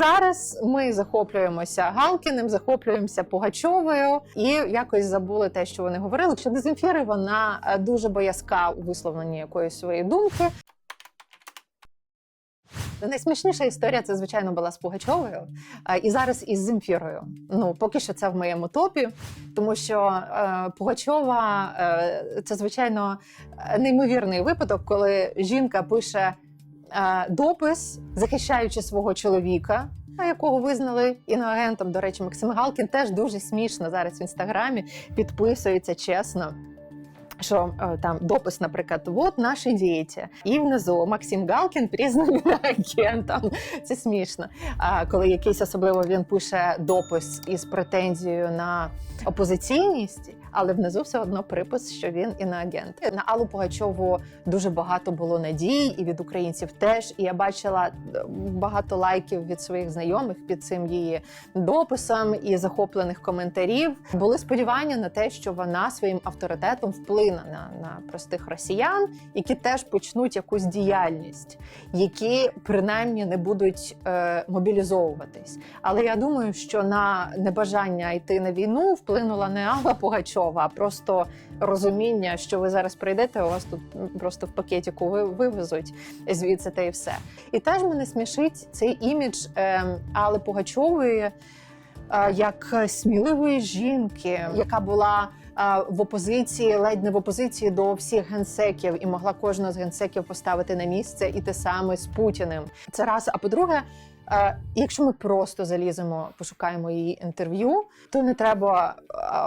Зараз ми захоплюємося Галкіним, захоплюємося Пугачовою і якось забули те, що вони говорили. Що до Земфіри вона е, дуже боязка у висловленні якоїсь своєї думки. Найсмішніша історія це, звичайно, була з Пугачовою, е, і зараз із Земфірою. Ну, поки що це в моєму топі, тому що е, Пугачова е, це, звичайно, е, неймовірний випадок, коли жінка пише допис, захищаючи свого чоловіка. Якого визнали іноагентом, до речі, Максим Галкін теж дуже смішно зараз в інстаграмі підписується чесно. Що е, там допис, наприклад, вот наші діти, і внизу Максим Галкін признан агентом. Це смішно. А коли якийсь особливо він пише допис із претензією на опозиційність, але внизу все одно припис, що він іноагент. На Аллу Пугачову дуже багато було надій, і від українців теж. І я бачила е, багато лайків від своїх знайомих під цим її дописом і захоплених коментарів. Були сподівання на те, що вона своїм авторитетом вплине на, на простих росіян, які теж почнуть якусь діяльність, які принаймні не будуть е, мобілізовуватись. Але я думаю, що на небажання йти на війну вплинула не Алла Пугачова, а просто розуміння, що ви зараз прийдете, у вас тут просто в пакетику ви вивезуть звідси та і все. І теж мене смішить цей імідж е, Алли Пугачової е, як сміливої жінки, яка була. е, В опозиції, ледь не в опозиції до всіх генсеків, і могла кожного з генсеків поставити на місце і те саме з Путіним. Це раз. А по-друге, якщо ми просто заліземо, пошукаємо її інтерв'ю, то не треба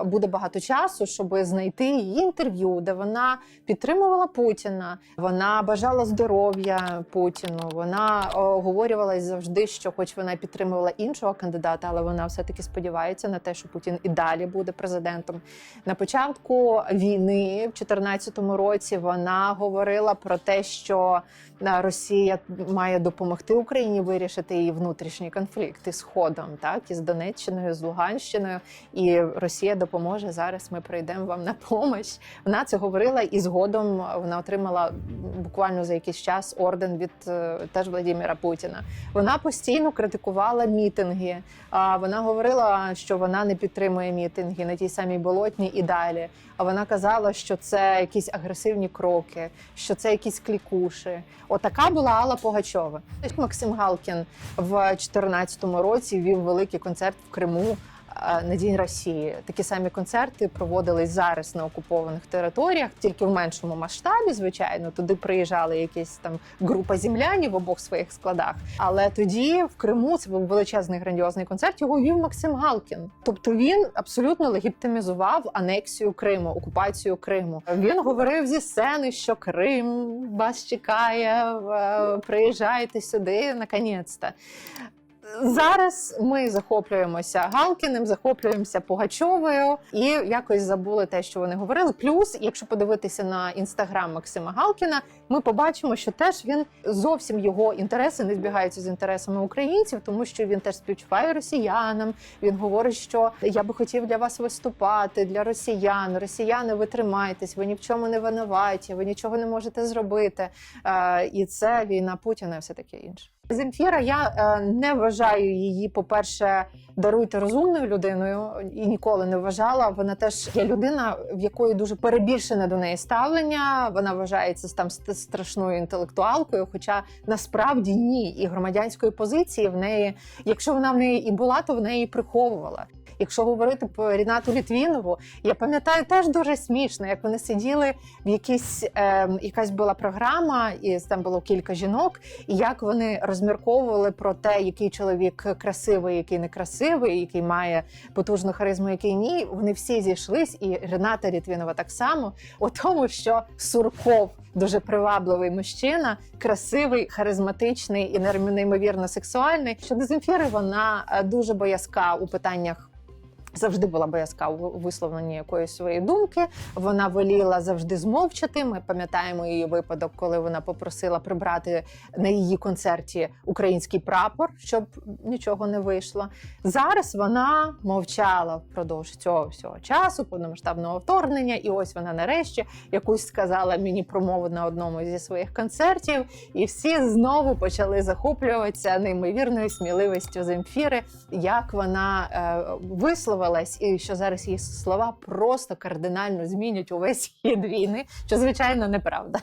буде багато часу, щоб знайти її інтерв'ю, де вона підтримувала Путіна, вона бажала здоров'я Путіну. Вона оговорювалась завжди, що, хоч вона підтримувала іншого кандидата, але вона все таки сподівається на те, що Путін і далі буде президентом. На початку війни, в 2014 році, вона говорила про те, що Росія має допомогти Україні вирішити її внутрішній конфлікт із Сходом, так із Донеччиною, з Луганщиною. І Росія допоможе зараз. Ми прийдемо вам на помощь. Вона це говорила, і згодом вона отримала буквально за якийсь час орден від е, теж Владимира Путіна. Вона постійно критикувала мітинги. А вона говорила, що вона не підтримує мітинги на тій самій болотні і далі. А вона казала, що це якісь агресивні кроки, що це якісь клікуші. Отака була Алла Пугачова. Максим Галкін в 2014 році вів великий концерт в Криму. Е, На День Росії такі самі концерти проводились зараз на окупованих територіях, тільки в меншому масштабі. Звичайно, туди приїжджали якісь там група землянів в обох своїх складах. Але тоді в Криму це був величезний грандіозний концерт. Його вів Максим Галкін. Тобто він абсолютно легітимізував анексію Криму, окупацію Криму. Він говорив зі сцени, що Крим вас чекає. е, Приїжджайте сюди наконець-то. Зараз ми захоплюємося Галкіним, захоплюємося Пугачовою і якось забули те, що вони говорили. Плюс, якщо подивитися на інстаграм Максима Галкіна, ми побачимо, що теж він зовсім його інтереси не збігаються з інтересами українців, тому що він теж співчуває росіянам. Він говорить, що я би хотів для вас виступати для росіян. Росіяни, ви тримайтесь, ви ні в чому не винуваті, ви нічого не можете зробити. Е, і це війна Путіна, і все таке інше. Земфіра, я е, не вважаю її, по-перше, даруйте розумною людиною і ніколи не вважала. Вона теж є людина, в якої дуже перебільшене до неї ставлення. Вона вважається там страшною інтелектуалкою. Хоча насправді ні, і громадянської позиції в неї, якщо вона в неї і була, то в неї приховувала. Якщо говорити про Рінату Літвінову, я пам'ятаю теж дуже смішно, як вони сиділи в якійсь е, якась була програма, і там було кілька жінок, і як вони розмірковували про те, який чоловік красивий, який некрасивий, який має потужну харизму, який ні. Вони всі зійшлись, і Рената Літвінова так само у тому, що Сурков дуже привабливий мужчина, красивий, харизматичний і неймовірно сексуальний. Щодо Земфіри, вона е, дуже боязка у питаннях Завжди була боязка у висловленні якоїсь своєї думки. Вона воліла завжди змовчати. Ми пам'ятаємо її випадок, коли вона попросила прибрати на її концерті український прапор, щоб нічого не вийшло. Зараз вона мовчала впродовж цього всього часу, повномасштабного вторгнення, і ось вона нарешті якусь сказала мені промову на одному зі своїх концертів, і всі знову почали захоплюватися неймовірною сміливістю Земфіри, як вона е, висловилась, і що зараз її слова просто кардинально змінять увесь хід війни, що звичайно неправда.